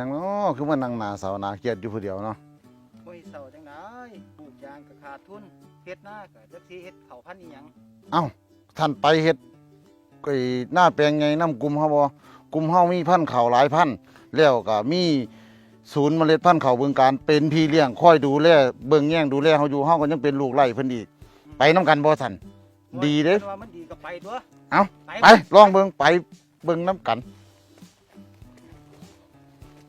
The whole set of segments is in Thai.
หยังเนาะคือมานั่งหน้าเสาหน้าเครียดอยู่ผู้เดียวเนาะโอ้ยเศร้าจังไดปลูกยางก็ขาดทุนเฮ็ดหน้าก็จักสิเฮ็ดข้าวพันธุ์อีหยังเอ้าท่านไปเฮ็ดไอ้หน้าแปลงไงน้ำกลุ่มเฮาบ่กลุ่มเฮามีพันธุ์ข้าวหลายพันธุ์แล้วก็มีศูนย์เมล็ดพันธุ์ข้าวบึงการเป็นพี่เลี้ยงคอยดูแลเบิ่งแย่งดูแลเฮาอยู่เฮาก็ยังเป็นลูกไร่เพิ่นอีก ไปนํกันบ่ท่านดีเด้ว่ามันดีก็ไปตัวเอ้าไปไปลองเบิ่งไปเบิ่งนํกัน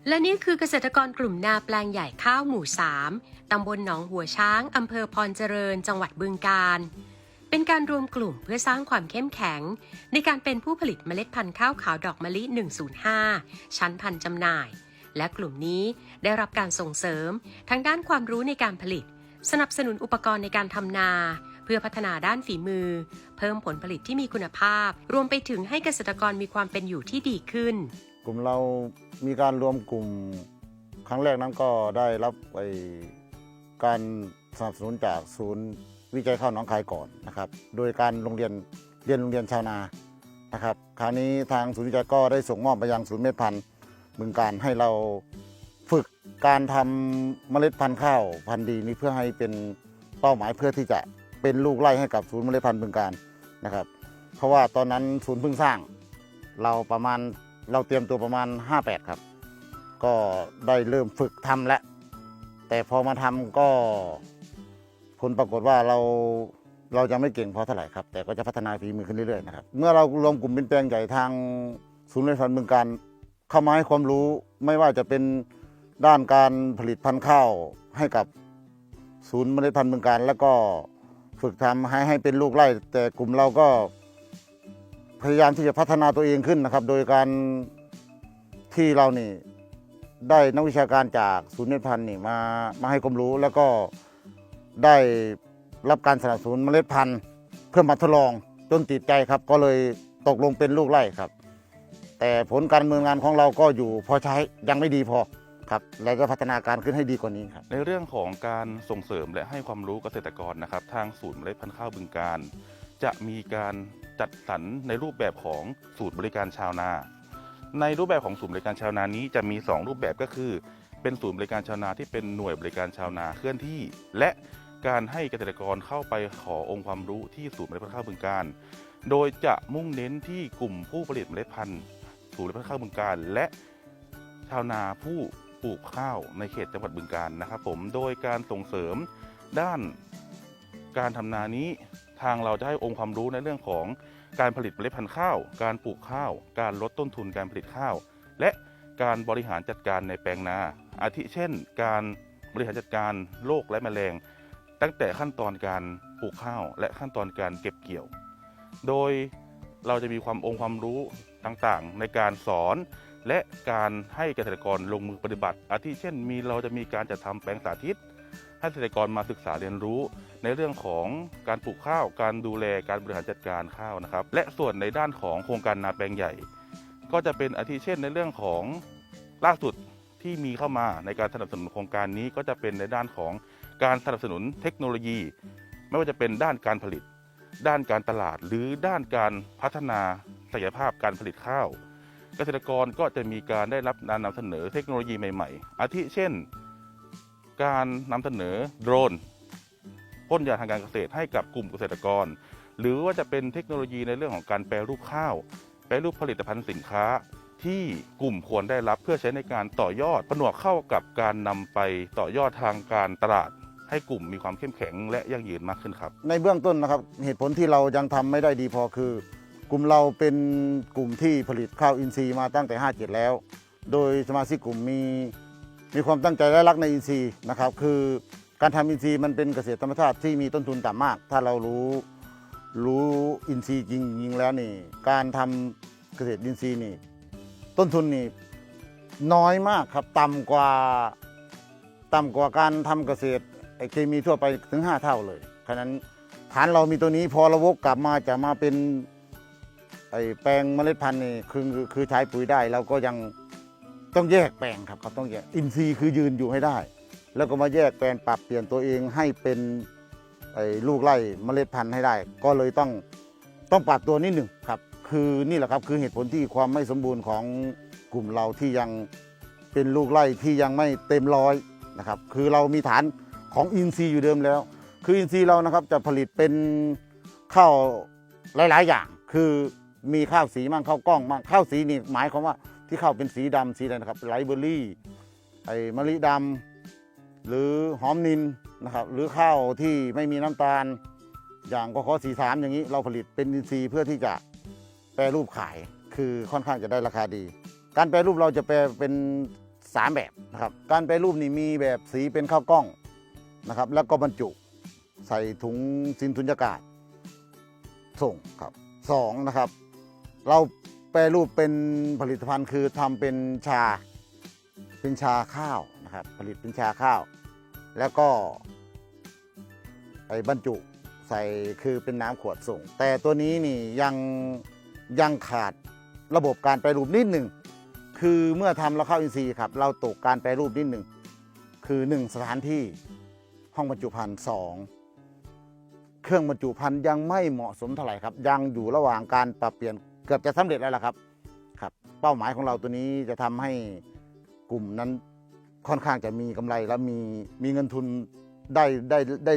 และนี่คือเกษตรกรกลุ่มนาแปลงใหญ่ข้าวหมู่ 3 ตำบลหนองหัวช้าง อำเภอพรเจริญ จังหวัดบึงกาฬ เป็นการรวมกลุ่มเพื่อสร้างความเข้มแข็ง ในการเป็นผู้ผลิตเมล็ดพันธุ์ข้าวขาวดอกมะลิ 105 ชั้นพันธุ์จำหน่าย และกลุ่มนี้ได้รับการส่งเสริมทั้งด้านความรู้ในการผลิต สนับสนุนอุปกรณ์ในการทำนา เพื่อพัฒนาด้านฝีมือ เพิ่มผลผลิตที่มีคุณภาพ รวมไปถึงให้เกษตรกรมีความเป็นอยู่ที่ดีขึ้น กลุ่มเรามีการรวมกลุ่มครั้งแรกนั้นก็ได้รับไอการสนับสนุนจากศูนย์วิจัยข้าวหนองคายก่อนนะครับ โดยการโรงเรียนเรียนโรงเรียนชาวนานะครับ คราวนี้ทางศูนย์วิจัยก็ได้ส่งมอบไปยังศูนย์เมล็ดพันธุ์บึงการให้เราฝึกการทำเมล็ดพันธุ์ข้าวพันธุ์ดีนี้เพื่อให้เป็นเป้าหมายเพื่อที่จะเป็นลูกไล่ให้กับศูนย์เมล็ดพันธุ์บึงการนะครับ เพราะว่าตอนนั้นศูนย์เพิ่งสร้างเราประมาณ เราเตรียมตัวประมาณ 58 ครับ ก็ได้เริ่มฝึกทำแล้ว แต่พอมาทำก็ผลปรากฏว่าเราเรายังไม่เก่งพอเท่าไหร่ครับ แต่ก็จะพัฒนาฝีมือขึ้นเรื่อยๆนะครับ เมื่อเรารวมกลุ่มเป็นแปลงใหญ่ทางศูนย์เรียนพันธุ์เมืองการเข้ามาให้ความรู้ไม่ว่าจะเป็นด้านการผลิตพันธุ์ข้าวให้กับศูนย์เมล็ดพันธุ์เมืองการ แล้วก็ฝึกทำให้ให้เป็นลูกไร่ แต่กลุ่มเราก็ พยายามที่จะพัฒนาตัวเองขึ้นนะครับ โดยการที่เรานี่ได้นักวิชาการจากศูนย์เมล็ดพันธุ์นี่มามาให้ความรู้แล้วก็ได้รับการสนับสนุนเมล็ดพันธุ์ เพื่อมาทดลองจนติดใจครับ ก็เลยตกลงเป็นลูกไร่ครับ แต่ผลการเนินงงานของเราก็อยู่พอใช้ยังไม่ดีพอครับและจะพัฒนาการขึ้นให้ดีกว่านี้ครับในเรื่องของการส่งเสริมและให้ความรู้เกษตรกรนะครับ ทางศูนย์เมล็ดพันธุ์ข้าวบึงการ จะมีการ จัดสรรในรูปแบบของศูนย์บริการชาวนา ในรูปแบบของศูนย์บริการชาวนานี้จะมี 2 รูปแบบก็คือ เป็นศูนย์บริการชาวนาที่เป็นหน่วยบริการชาวนาเคลื่อนที่ และการให้เกษตรกรเข้าไปขอองค์ความรู้ที่ศูนย์เมล็ดพันธุ์ข้าวบึงการ โดยจะมุ่งเน้นที่กลุ่มผู้ผลิตเมล็ดพันธุ์ศูนย์เมล็ดพันธุ์ข้าวบึงการ และชาวนาผู้ปลูกข้าวในเขตจังหวัดบึงการนะครับผม โดยการส่งเสริมด้านการทำนานี้ ทางเราจะให้องค์ความรู้ในเรื่องของการผลิตเมล็ดพันธุ์ข้าว การปลูกข้าว การลดต้นทุนการผลิตข้าว และการบริหารจัดการในแปลงนา อาทิเช่น การบริหารจัดการโรคและแมลง ตั้งแต่ขั้นตอนการปลูกข้าว และขั้นตอนการเก็บเกี่ยว โดยเราจะมีความองค์ความรู้ต่างๆ ในการสอน และการให้เกษตรกรลงมือปฏิบัติ อาทิเช่นมีเราจะมีการจัดทำแปลงสาธิต ให้เกษตรกรมาศึกษาเรียนรู้ ในเรื่องของการปลูกข้าว การดูแลการบริหารจัดการข้าวนะครับ และส่วนในด้านของโครงการนาแปลงใหญ่ ก็จะเป็นอาทิเช่นในเรื่องของล่าสุดที่มีเข้ามาในการสนับสนุนโครงการนี้ก็จะเป็นในด้านของการสนับสนุนเทคโนโลยี ไม่ว่าจะเป็นด้านการผลิต ด้านการตลาด หรือด้านการพัฒนาศักยภาพการผลิตข้าว เกษตรกรก็จะมีการได้รับการนำเสนอเทคโนโลยีใหม่ ๆ อาทิเช่น การนำเสนอโดรนพ่นยาทางการเกษตรให้กับกลุ่มเกษตรกร หรือว่าจะเป็นเทคโนโลยีในเรื่องของการแปรรูปข้าว แปรรูปผลิตภัณฑ์สินค้า ที่กลุ่มควรได้รับเพื่อใช้ในการต่อยอดผนวกเข้ากับการนำไปต่อยอดทางการตลาด ให้กลุ่มมีความเข้มแข็งและยั่งยืนมากขึ้นครับ ในเบื้องต้นนะครับเหตุผลที่เรายังทำไม่ได้ดีพอคือ กลุ่มเราเป็นกลุ่มที่ผลิตข้าวอินทรีย์มาตั้งแต่ 57 แล้ว โดยสมาชิกกลุ่มมี มีความตั้งใจและรักในอินทรีย์นะครับ คือการทำอินทรีย์มันเป็นเกษตรธรรมชาติที่มีต้นทุนต่ำมาก ถ้าเรารู้รู้อินทรีย์จริงๆแล้วนี่การทำเกษตรอินทรีย์นี่ต้นทุนนี่น้อยมากครับต่ำกว่าต่ำกว่าการทำเกษตรเคมีทั่วไปถึง 5 เท่าเลยฉะนั้นฐานเรามีตัวนี้พอราวกกลับมาจะมาเป็นไอแปลงเมล็ดพันธุ์นี่คือคือใช้ปุ๋ยได้เราก็ยัง ต้องแยกแปลงครับเขาต้องแยกอินทรีย์คือยืนอยู่ให้ได้ แล้วก็มาแยกแปลงปรับเปลี่ยนตัวเองให้เป็นไอ้ลูกไร่เมล็ดพันธุ์ให้ได้ ก็เลยต้องต้องปรับตัวนิดหนึ่งครับ คือนี่แหละครับคือเหตุผลที่ความไม่สมบูรณ์ของกลุ่มเราที่ยังเป็นลูกไร่ที่ยังไม่เต็มร้อยนะครับ คือเรามีฐานของอินทรีย์อยู่เดิมแล้ว คืออินทรีย์เรานะครับจะผลิตเป็นข้าวหลาย ๆ อย่าง คือมีข้าวสีมั่งข้าวกล้องมั่งข้าวสีนี่หมายความว่า ที่ข้าวเป็นสีดำสีอะไรนะครับไลเบอรี่ไอ้มะลิดำหรือหอมนินนะครับหรือข้าวที่ไม่มีน้ำตาล อย่างกขอสีสามอย่างนี้ เราผลิตเป็นอินทรีย์เพื่อที่จะแปรรูปขายคือค่อนข้างจะได้ราคาดี การแปรรูปเราจะแปรเป็นสามแบบนะครับการแปรรูปนี่มีแบบสีเป็นข้าวกล้องนะครับแล้วก็บรรจุใส่ถุงสินสุญญากาศส่งครับสองนะครับ เรา แปรรูปเป็นผลิตภัณฑ์คือทำเป็นชาเป็นชาข้าวนะครับ ผลิตเป็นชาข้าว แล้วก็ไอ้บรรจุใส่คือเป็นน้ำขวดส่ง แต่ตัวนี้นี่ยังยังขาดระบบการแปรรูปนิดหนึ่งคือเมื่อทำเราเข้าอินทรีย์ครับ เราตกการแปรรูปนิดหนึ่งคือ 1 สถานที่ห้องบรรจุภัณฑ์สองเครื่องบรรจุภัณฑ์ยังไม่เหมาะสมเท่าไหร่ครับ ยังอยู่ระหว่างการปรับเปลี่ยน กือบจะสำเร็จแล้วล่ะครับครับ เป้าหมายของเราตัวนี้จะทำให้กลุ่มนั้นค่อนข้างจะมีกำไรและมีมีเงินทุนได้ได้ได้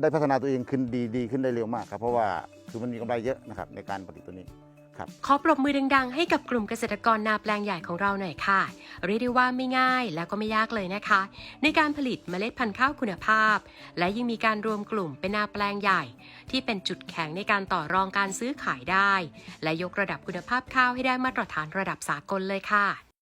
ได้พัฒนาตัวเองขึ้นดีดีขึ้นได้เร็วมากครับ เพราะว่าคือมันมีกำไรเยอะนะครับในการผลิตตัวนี้ ขอปรบมือดังๆ ให้กับกลุ่มเกษตรกรนาแปลงใหญ่ของเราหน่อยค่ะ เรียกได้ว่าไม่ง่ายแล้วก็ไม่ยากเลยนะคะ ในการผลิตเมล็ดพันธุ์ข้าวคุณภาพ และยังมีการรวมกลุ่มเป็นนาแปลงใหญ่ ที่เป็นจุดแข็งในการต่อรองการซื้อขายได้ และยกระดับคุณภาพข้าวให้ได้มาตรฐานระดับสากลเลยค่ะ